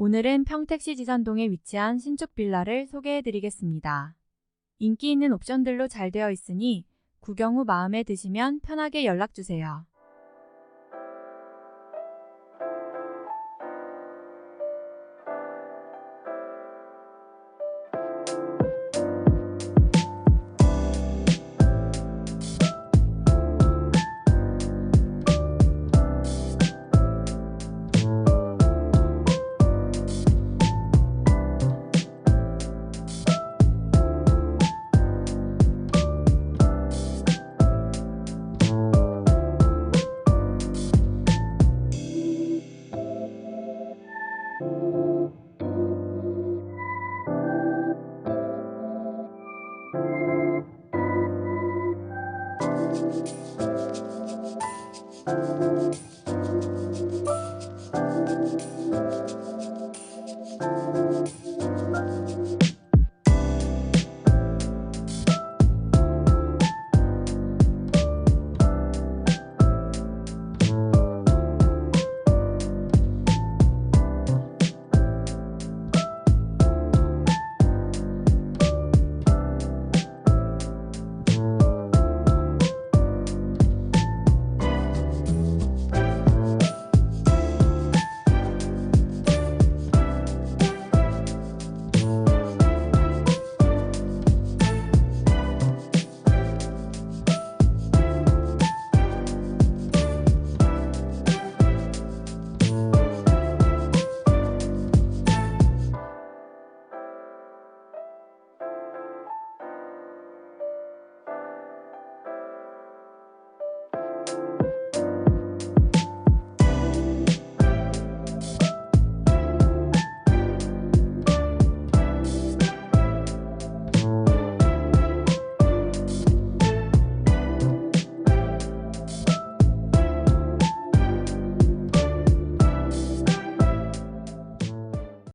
오늘은 평택시 지산동에 위치한 신축 빌라를 소개해 드리겠습니다. 인기 있는 옵션들로 잘 되어 있으니 구경 후 마음에 드시면 편하게 연락 주세요.